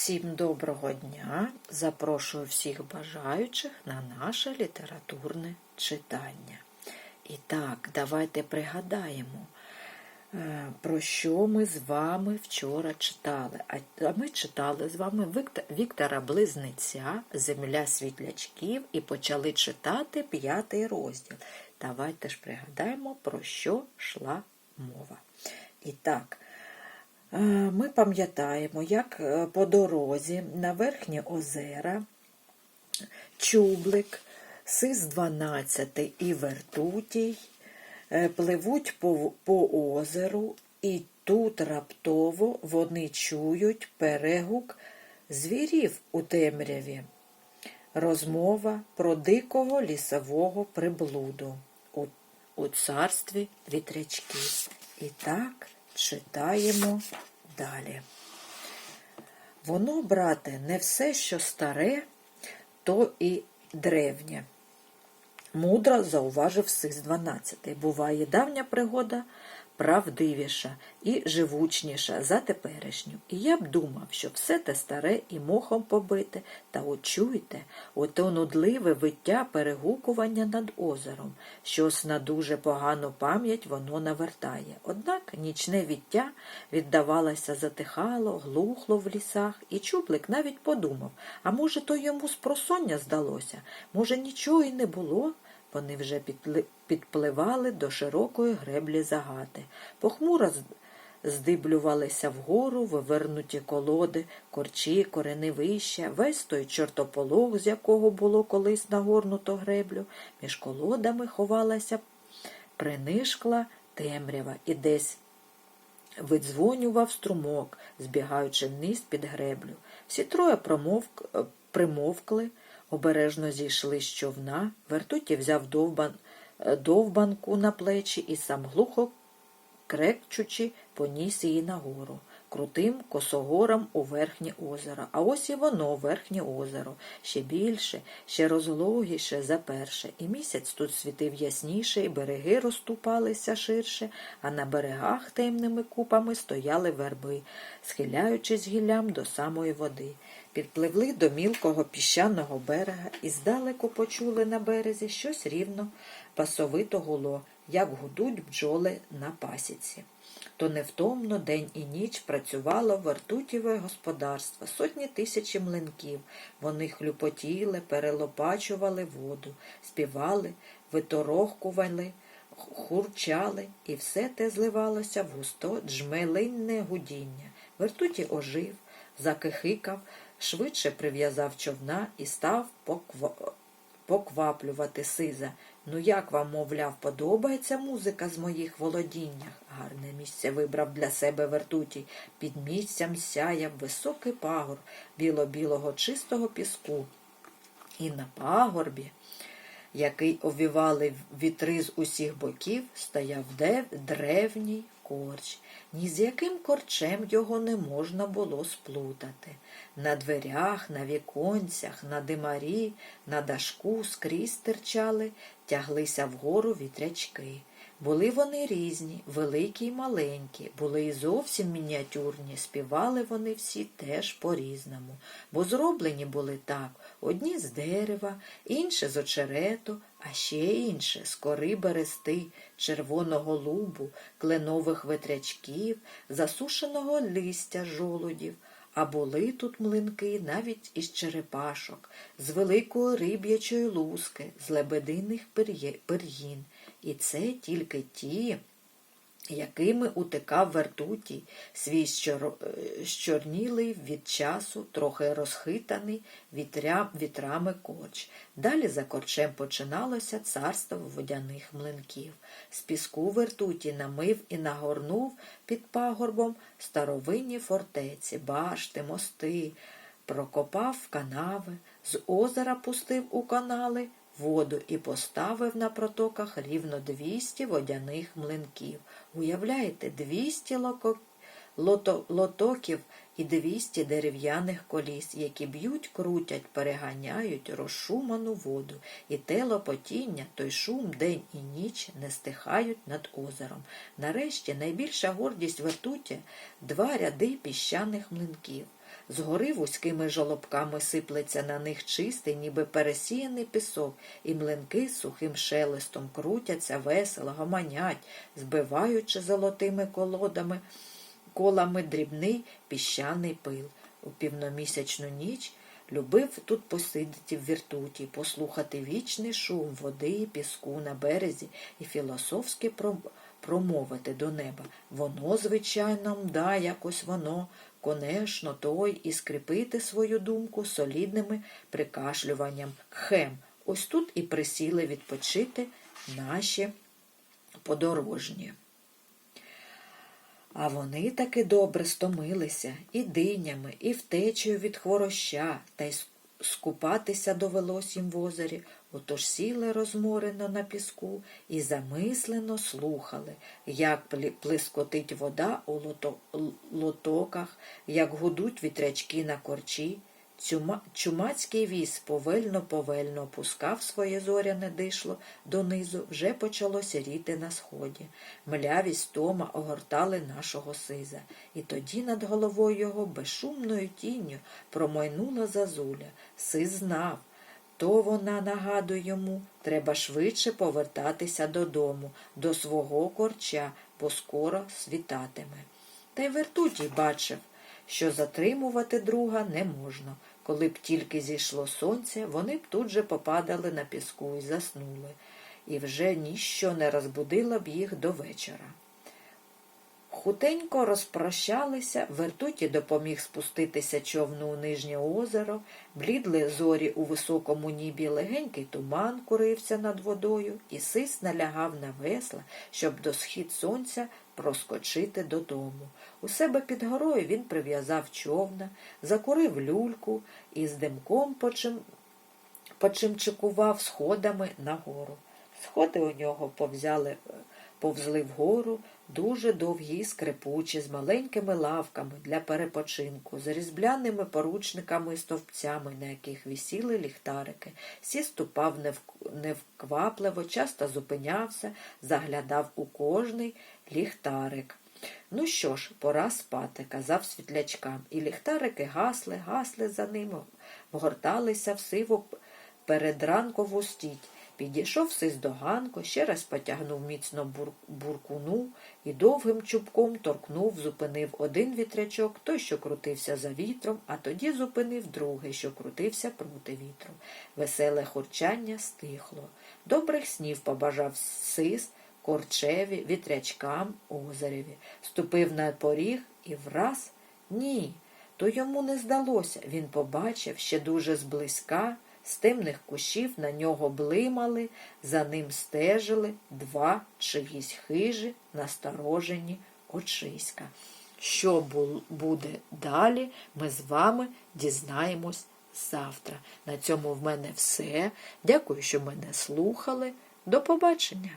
Всім доброго дня! Запрошую всіх бажаючих на наше літературне читання. І так, давайте пригадаємо, е, про що ми з вами вчора читали. А ми читали з вами Віктора Близнеця, Земля світлячків і почали читати п'ятий розділ. Давайте ж пригадаємо, про що йшла мова. І так, Ми пам'ятаємо, як е, по дорозі на верхні озера Чублик, Сис 12 і Вертутій е, пливуть по, по озеру, і тут раптово вони чують перегук звірів у темряві. Розмова про дикого лісового приблуду у, у царстві вітрячків. І так читаємо далі. Воно, брате, не все, що старе, то і древнє. Мудро зауважив Сис 12. Буває давня пригода правдивіша і живучніша за теперішню. І я б думав, що все те старе і мохом побите, та от ото нудливе виття перегукування над озером, щось на дуже погану пам'ять воно навертає. Однак нічне віття віддавалося затихало, глухло в лісах, і чублик навіть подумав, а може, то йому спросоння здалося, може, нічого й не було. Вони вже підпливали до широкої греблі загати. Похмуро здиблювалися вгору вивернуті колоди, корчі, кореневища, весь той чортополох, з якого було колись нагорнуто греблю. Між колодами ховалася принишкла темрява і десь видзвонював струмок, збігаючи вниз під греблю. Всі троє промовк... е, примовкли, обережно зійшли з човна, вертуті взяв довбан... е, довбанку на плечі і сам глухо крекчучи, поніс її нагору, крутим косогором у верхнє озеро. А ось і воно, верхнє озеро, ще більше, ще розлогіше за перше. І місяць тут світив ясніше, і береги розступалися ширше, а на берегах темними купами стояли верби, схиляючись гіллям до самої води. Підпливли до мілкого піщаного берега і здалеку почули на березі щось рівно басовито гуло, як гудуть бджоли на пасіці. То невтомно день і ніч працювало вертутіве господарство, сотні тисячі млинків. Вони хлюпотіли, перелопачували воду, співали, виторохкували, хурчали, і все те зливалося в густо джмелинне гудіння. Вертуті ожив, закихикав, швидше прив'язав човна і став поква- покваплювати сиза. Ну як вам, мовляв, подобається музика з моїх володіннях? Гарне місце вибрав для себе вертутій. Під місцем сяяв високий пагор біло-білого чистого піску. І на пагорбі, який овівали вітри з усіх боків, стояв древній корч. Ні з яким корчем його не можна було сплутати. На дверях, на віконцях, на димарі, на дашку скрізь стирчали, тяглися вгору вітрячки. Були вони різні, великі й маленькі, були й зовсім мініатюрні, співали вони всі теж по-різному, бо зроблені були так одні з дерева, інші з очерету, а ще інші з кори берести, червоного лубу, кленових ветрячків, засушеного листя жолудів. А були тут млинки навіть із черепашок, з великої риб'ячої луски, з лебединих пир'їн. І це тільки ті, якими утикав вертутій, свій щор... е, щорнілий від часу, трохи розхитаний вітря... вітрами корч. Далі за корчем починалося царство водяних млинків. З піску вертуті намив і нагорнув під пагорбом старовинні фортеці, башти, мости, прокопав канави, з озера пустив у канали воду і поставив на протоках рівно 200 водяних млинків. Уявляєте, 200 локо... лото... лотоків і 200 дерев'яних коліс, які б'ють, крутять, переганяють розшуману воду, і те лопотіння, той шум день і ніч не стихають над озером. Нарешті найбільша гордість вертуття – два ряди піщаних млинків. Згори вузькими жолобками сиплеться на них чистий, ніби пересіяний пісок, і млинки з сухим шелестом крутяться весело, гомонять, збиваючи золотими колодами, колами дрібний піщаний пил. У півномісячну ніч любив тут посидіти в віртуті, послухати вічний шум води і піску на березі і філософськи про- промовити до неба. Воно, звичайно, мда, якось воно, конечно, той, і скріпити свою думку солідними прикашлюванням. Хем, ось тут і присіли відпочити наші подорожні. А вони таки добре стомилися і динями, і втечею від хвороща, та й скупатися довелось їм в озері, отож сіли розморено на піску і замислено слухали, як плискотить вода у лото- лотоках, як гудуть вітрячки на корчі. Чумацький віз повельно-повельно опускав своє зоряне дишло донизу, вже почало сіріти на сході. Млявість Тома огортали нашого сиза, і тоді над головою його безшумною тінню промайнула зазуля. Сиз знав, то вона нагадує йому, треба швидше повертатися додому, до свого корча, бо скоро світатиме. Та й вертутій бачив, що затримувати друга не можна. Коли б тільки зійшло сонце, вони б тут же попадали на піску і заснули, і вже ніщо не розбудило б їх до вечора. Хутенько розпрощалися, вертуті допоміг спуститися човну у нижнє озеро, блідли зорі у високому нібі, легенький туман курився над водою, і сис налягав на весла, щоб до схід сонця проскочити додому. У себе під горою він прив'язав човна, закурив люльку і з димком почим... почимчикував сходами нагору. Сходи у нього повзяли, повзли вгору, дуже довгі скрипучі, з маленькими лавками для перепочинку, з різбляними поручниками і стовпцями, на яких вісіли ліхтарики. Сі ступав невквапливо, часто зупинявся, заглядав у кожний ліхтарик. Ну що ж, пора спати, казав світлячкам, і ліхтарики гасли, гасли за ними, вгорталися в сиву передранкову стіть. Підійшов сис до ганку, ще раз потягнув міцно бур- буркуну і довгим чубком торкнув, зупинив один вітрячок, той, що крутився за вітром, а тоді зупинив другий, що крутився проти вітру. Веселе хурчання стихло. Добрих снів побажав сис, корчеві, вітрячкам, озереві. Ступив на поріг і враз ні. То йому не здалося. Він побачив ще дуже зблизька, з темних кущів на нього блимали, за ним стежили два чиїсь хижі, насторожені очиська. Що буде далі, ми з вами дізнаємось завтра. На цьому в мене все. Дякую, що мене слухали. До побачення!